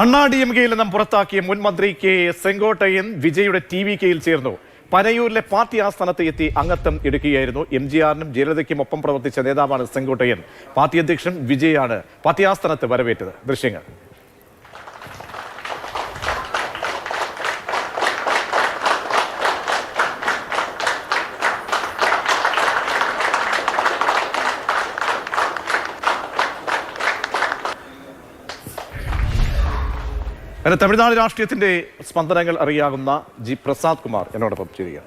അണ്ണാ D M കെയിൽ നിന്നും പുറത്താക്കിയ മുൻ മന്ത്രി കെ സെങ്കോട്ടയൻ വിജയുടെ ടി വി കെയിൽ ചേർന്നു. പനയൂരിലെ പാർട്ടി ആസ്ഥാനത്ത് എത്തി അംഗത്വം എടുക്കുകയായിരുന്നു. എം ജി ആറിനും ജയലളിതയ്ക്കും ഒപ്പം പ്രവർത്തിച്ച നേതാവാണ് സെങ്കോട്ടയൻ. പാർട്ടി അധ്യക്ഷൻ വിജയാണ് പാർട്ടി ആസ്ഥാനത്ത് വരവേറ്റത്. ദൃശ്യങ്ങൾ. അങ്ങനെ തമിഴ്നാട് രാഷ്ട്രീയത്തിന്റെ സ്പന്ദനങ്ങൾ അറിയാവുന്ന ജി പ്രസാദ് കുമാർ എന്നോടൊപ്പം ചെയ്യുക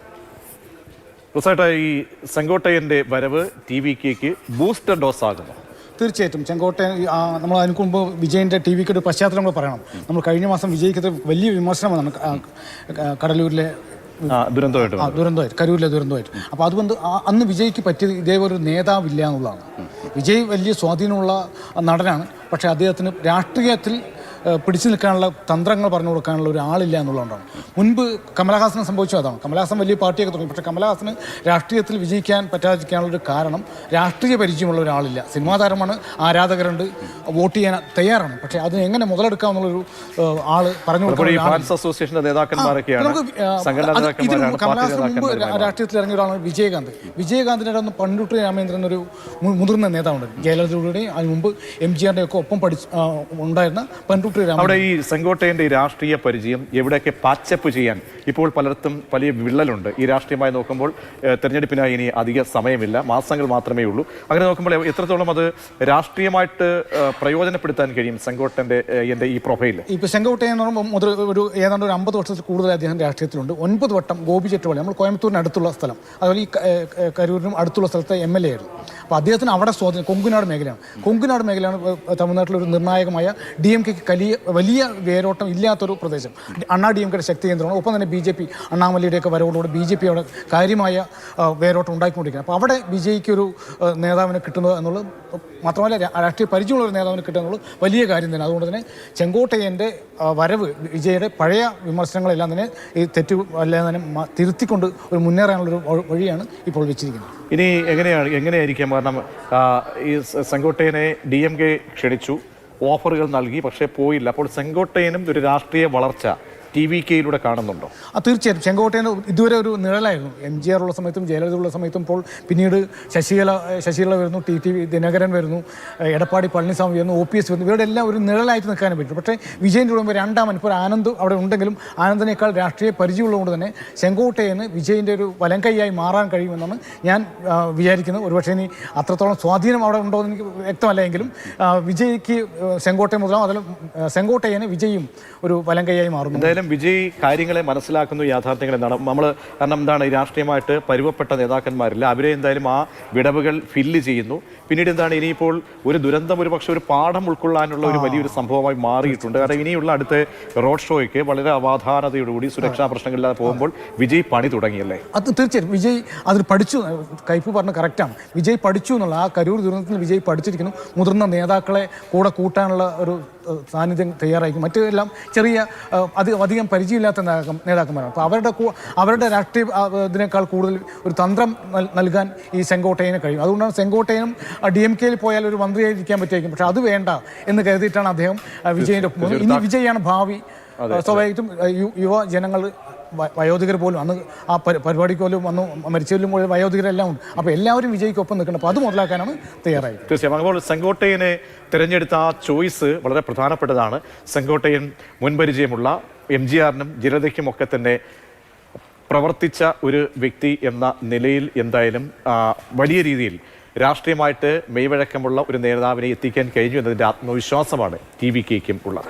പ്രസാദ് ഈ ചെങ്കോട്ടയന്റെ വരവ് ടി വി കെക്ക് ബൂസ്റ്റർ ഡോസ് ആകുന്നു തീർച്ചയായിട്ടും. ചെങ്കോട്ടയം ഈ, ആ, നമ്മൾ അതിന് മുമ്പ് വിജയന്റെ ടി വിക്ക് ഒരു പശ്ചാത്തലം നമ്മൾ പറയണം. നമ്മൾ കഴിഞ്ഞ മാസം വിജയിക്കത്തെ വലിയ വിമർശനമാണ് കടലൂരിലെ ദുരന്തമായിട്ട് ദുരന്തമായിട്ട് കരൂരിലെ ദുരന്തമായിട്ട്. അപ്പോൾ അതുകൊണ്ട് അന്ന് വിജയ്ക്ക് പറ്റിയത് ഇതേപോലെ ഒരു നേതാവില്ല എന്നുള്ളതാണ്. വിജയ് വലിയ സ്വാധീനമുള്ള നടനാണ്. പക്ഷേ അദ്ദേഹത്തിന് രാഷ്ട്രീയത്തിൽ പിടിച്ചു നിൽക്കാനുള്ള തന്ത്രങ്ങൾ പറഞ്ഞു കൊടുക്കാനുള്ള ഒരു ആളില്ല എന്നുള്ളതുകൊണ്ടാണ്. മുൻപ് കമലഹാസന് സംഭവിച്ചു അതാണ്. കമലഹാസൻ വലിയ പാർട്ടിയൊക്കെ തുടങ്ങി. പക്ഷേ കമലഹാസന് രാഷ്ട്രീയത്തിൽ വിജയിക്കാൻ പറ്റാതിരിക്കാനുള്ള ഒരു കാരണം രാഷ്ട്രീയ പരിചയമുള്ള ഒരാളില്ല. സിനിമാ താരമാണ് ആരാധകരുണ്ട് വോട്ട് ചെയ്യാൻ തയ്യാറാണ്. പക്ഷേ അതിന് എങ്ങനെ മുതലെടുക്കാമെന്നുള്ളൊരു എന്നുള്ളൊരു ആൾ പറഞ്ഞു അസോസിയേഷന്റെ നേതാക്കന്മാരൊക്കെയാണ് ഇതിന് കമലഹാസന് മുമ്പ് രാഷ്ട്രീയത്തിൽ ഇറങ്ങിയ ഒരാളാണ് വിജയകാന്ത്. വിജയകാന്തിന്റെ ഒന്ന് പണ്ടുട്ടി രാമേന്ദ്രൻ ഒരു മുതിർന്ന നേതാവുണ്ട്. ജയലളിതയുടെയും അതിന് മുമ്പ് എം ജി ആറിന്റെ ഒക്കെ ഒപ്പം പഠിച്ച് ഉണ്ടായിരുന്ന രാമേന്ദ്രൻ അവിടെ ഈ സെങ്കോട്ടയന്റെ ഈ രാഷ്ട്രീയ പരിചയം എവിടെയൊക്കെ പാച്ചപ്പ് ചെയ്യാൻ ഇപ്പോൾ പലർത്തും വലിയ വിള്ളലുണ്ട്. ഈ രാഷ്ട്രീയമായി നോക്കുമ്പോൾ തെരഞ്ഞെടുപ്പിനായി ഇനി അധിക സമയമില്ല. മാസങ്ങൾ മാത്രമേ ഉള്ളൂ. അങ്ങനെ നോക്കുമ്പോൾ എത്രത്തോളം അത് രാഷ്ട്രീയമായിട്ട് പ്രയോജനപ്പെടുത്താൻ കഴിയും സെങ്കോട്ടന്റെ എന്റെ ഈ പ്രൊഫൈൽ ഇപ്പോൾ ചെങ്കോട്ടയം എന്ന് പറയുമ്പോൾ മുതൽ ഒരു ഏതാണ്ട് ഒരു അമ്പത് വർഷത്തിൽ കൂടുതൽ അദ്ദേഹം രാഷ്ട്രീയത്തിലുണ്ട്. ഒൻപത് വട്ടം ഗോപി ചെട്ടുപള്ളി നമ്മൾ കോയമ്പത്തൂരിന് അടുത്തുള്ള സ്ഥലം. അതുപോലെ ഈ കരൂരിനും അടുത്തുള്ള സ്ഥലത്തെ എം എൽ എ ആയിരുന്നു. അപ്പോൾ അദ്ദേഹത്തിന് അവിടെ സ്വാധീനം കൊങ്കുനാട് മേഖലയാണ്. കൊങ്കുനാട് മേഖലയാണ് തമിഴ്നാട്ടിലൊരു നിർണായകമായ ഡി എം കെക്ക് വലിയ വലിയ വേരോട്ടം ഇല്ലാത്തൊരു പ്രദേശം. അണ്ണാ ഡി എം കെയുടെ ശക്തി കേന്ദ്രമാണ്. ഒപ്പം തന്നെ ബി ജെ പി അണ്ണാമലയുടെയൊക്കെ വരവോടുകൂടി ബി ജെ പി അവിടെ കാര്യമായ വേരോട്ടം ഉണ്ടാക്കിക്കൊണ്ടിരിക്കുന്നത് അപ്പോൾ അവിടെ വിജയിക്ക് ഒരു ആ, നേതാവിനെ കിട്ടുന്നത് എന്നുള്ളത് മാത്രമല്ല രാഷ്ട്രീയ പരിചയമുള്ള ഒരു നേതാവിനെ കിട്ടുക വലിയ കാര്യം തന്നെ. അതുകൊണ്ട് തന്നെ ചെങ്കോട്ടയന്റെ വരവ് വിജയുടെ പഴയ വിമർശനങ്ങളെല്ലാം തന്നെ ഈ തെറ്റ് എല്ലാം തന്നെ തിരുത്തിക്കൊണ്ട് ഒരു മുന്നേറാനുള്ളൊരു വഴിയാണ് ഇപ്പോൾ വെച്ചിരിക്കുന്നത്. ഇനി എങ്ങനെയാണ് എങ്ങനെയായിരിക്കാം? കാരണം ഈ ചെങ്കോട്ടയനെ ഡി എം കെ ക്ഷണിച്ചു. ഓഫറുകൾ നൽകി പക്ഷേ പോയില്ല. അപ്പോൾ സെങ്കോട്ടയനും ഒരു രാഷ്ട്രീയ വളർച്ച. ടി വി കെയിലൂടെ കാണുന്നുണ്ടോ? ആ തീർച്ചയായും ചെങ്കോട്ടയൻ ഇതുവരെ ഒരു നിഴലായിരുന്നു. എം ജി ആർ ഉള്ള സമയത്തും ജയലളിത ഉള്ള സമയത്തും ഇപ്പോൾ പിന്നീട് ശശികല ശശികല വരുന്നു ടി ടി ദിനകരൻ വരുന്നു എടപ്പാടി പളനിസ്വാമി വരുന്നു ഒ പി എസ് വരുന്നു. ഇവരുടെ എല്ലാം ഒരു നിഴലായിട്ട് നിൽക്കാനും പറ്റും. പക്ഷേ വിജയന്റെ കൂടുമ്പോൾ രണ്ടാമൻ ഇപ്പോൾ ആനന്ദ് അവിടെ ഉണ്ടെങ്കിലും ആനന്ദിനേക്കാൾ രാഷ്ട്രീയ പരിചയമുള്ളതുകൊണ്ട് തന്നെ ചെങ്കോട്ടയെന്ന് വിജയന്റെ ഒരു വലം കൈയായി മാറാൻ കഴിയുമെന്നാണ് ഞാൻ വിചാരിക്കുന്നത്. ഒരുപക്ഷെ ഇനി അത്രത്തോളം സ്വാധീനം അവിടെ ഉണ്ടോ എന്ന് എനിക്ക് വ്യക്തമല്ല എങ്കിലും വിജയ്ക്ക് ചെങ്കോട്ടയം മുതലാവും. അതിൽ ചെങ്കോട്ടയന് വിജയും ഒരു വലം കൈയായി മാറുന്നു എന്തായാലും വിജയ് കാര്യങ്ങളെ മനസ്സിലാക്കുന്നു യാഥാർത്ഥ്യങ്ങൾ എന്താണ് നമ്മൾ കാരണം എന്താണ് രാഷ്ട്രീയമായിട്ട് പരുവപ്പെട്ട നേതാക്കന്മാരില്ല. അവരെ എന്തായാലും ആ വിടവുകൾ ഫില്ല് ചെയ്യുന്നു. പിന്നീട് എന്താണ് ഇനിയിപ്പോൾ ഒരു ദുരന്തം ഒരു പക്ഷേ ഒരു പാഠം ഉൾക്കൊള്ളാനുള്ള ഒരു വലിയൊരു സംഭവമായി മാറിയിട്ടുണ്ട്. കാരണം ഇനിയുള്ള അടുത്ത റോഡ് ഷോയ്ക്ക് വളരെ അവാധാനതയോടുകൂടി സുരക്ഷാ പ്രശ്നങ്ങളില്ലാതെ പോകുമ്പോൾ വിജയ് പണി തുടങ്ങിയല്ലേ? അത് തീർച്ചയായും വിജയ് അതിൽ പഠിച്ചു. കൈപ്പ് പറഞ്ഞ കറക്റ്റാണ് വിജയ് പഠിച്ചു എന്നുള്ള ആ കരൂർ ദുരന്തത്തിൽ വിജയ് പഠിച്ചിരിക്കുന്നു. മുതിർന്ന നേതാക്കളെ കൂടെ കൂട്ടാനുള്ള ഒരു സാന്നിധ്യം തയ്യാറായിരിക്കും. മറ്റെല്ലാം ചെറിയ അധികം അത് അധികം പരിചയമില്ലാത്ത നേതാക്ക- നേതാക്കന്മാരാണ്. അപ്പോൾ അവരുടെ അവരുടെ രാഷ്ട്രീയ ഇതിനേക്കാൾ കൂടുതൽ ഒരു തന്ത്രം നൽകാൻ ഈ ചെങ്കോട്ടയനെ കഴിയും. അതുകൊണ്ടാണ് ചെങ്കോട്ടയനും ഡി എം കെയിൽ പോയാൽ ഒരു മന്ത്രിയായിരിക്കാൻ പറ്റുമായിരിക്കും. പക്ഷേ അത് വേണ്ട എന്ന് കരുതിയിട്ടാണ് അദ്ദേഹം വിജയന്റെ ഒപ്പം. ഇനി വിജയാണ് ഭാവി. ഏഹ്, യുവ ജനങ്ങൾ വയോധികർ പോലും അന്ന് ആ പരി- പരിപാടിക്ക് പോലും വന്നു മരിച്ചവരിലും പോലും വയോധികരെല്ലാം ഉണ്ട്. അപ്പോൾ എല്ലാവരും വിജയിക്കൊപ്പം നിൽക്കണം. അപ്പോൾ അത് മുതലാക്കാനാണ് തയ്യാറായത്. തീർച്ചയായും. അപ്പോൾ സെങ്കോട്ടയനെ തിരഞ്ഞെടുത്ത ആ ചോയ്സ് വളരെ പ്രധാനപ്പെട്ടതാണ്. സെങ്കോട്ടയൻ മുൻപരിചയമുള്ള എം ജി ആറിനും ജലതയ്ക്കും ഒക്കെ തന്നെ പ്രവർത്തിച്ച ഒരു വ്യക്തി എന്ന നിലയിൽ എന്തായാലും വലിയ രീതിയിൽ രാഷ്ട്രീയമായിട്ട് മെയ്വഴക്കമുള്ള ഒരു നേതാവിനെ എത്തിക്കാൻ കഴിഞ്ഞു എന്നതിന്റെ ആത്മവിശ്വാസമാണ് ടി വി കെക്കും ഉള്ളത്.